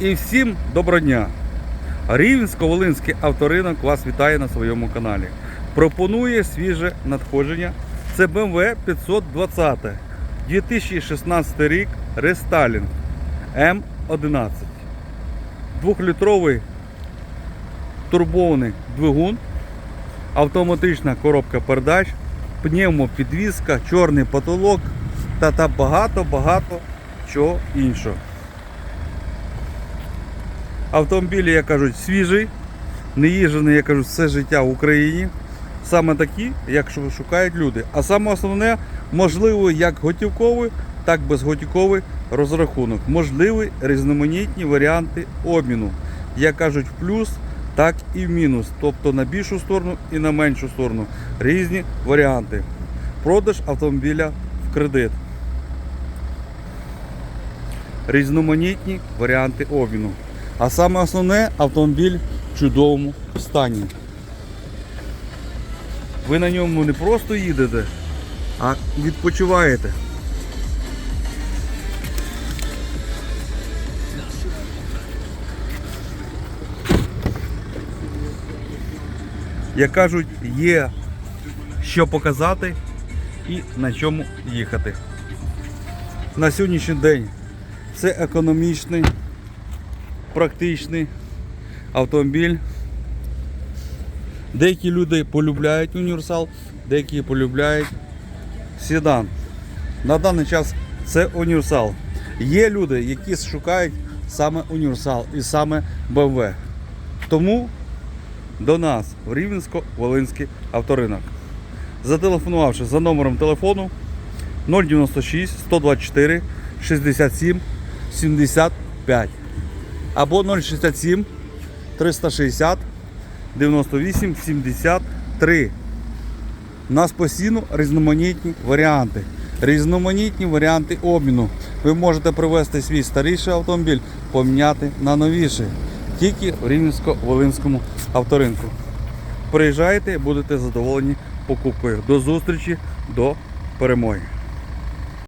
І всім доброго дня! Рівненсько-Волинський авторинок вас вітає на своєму каналі. Пропонує свіже надходження. Це BMW 520 2016 рік рестайлінг М11. Двохлітровий турбований двигун, автоматична коробка передач, пневмопідвізка, чорний потолок та, та багато-багато чого іншого. Автомобілі, як кажуть, свіжий, не їжджений, як кажуть, все життя в Україні. Саме такі, як шукають люди. А саме основне, можливо, як готівковий, так і безготівковий розрахунок. Можливі різноманітні варіанти обміну. Як кажуть, в плюс, так і в мінус. Тобто на більшу сторону і на меншу сторону. Різні варіанти. Продаж автомобіля в кредит. Різноманітні варіанти обміну. А саме основне автомобіль в чудовому стані. Ви на ньому не просто їдете, а відпочиваєте. Як кажуть, є що показати і на чому їхати. На сьогоднішній день це економічний, практичний автомобіль. Деякі люди полюбляють універсал, деякі полюбляють седан. На даний час це універсал. Є люди, які шукають саме універсал і саме BMW. Тому до нас в Рівненсько-Волинський авторинок. Зателефонувавши за номером телефону 096 124 67 75 або 067 360 98 73. У нас постійно різноманітні варіанти. Різноманітні варіанти обміну. Ви можете привезти свій старіший автомобіль, поміняти на новіший. Тільки в Рівненсько-Волинському авторинку. Приїжджайте, будете задоволені покупкою. До зустрічі, до перемоги.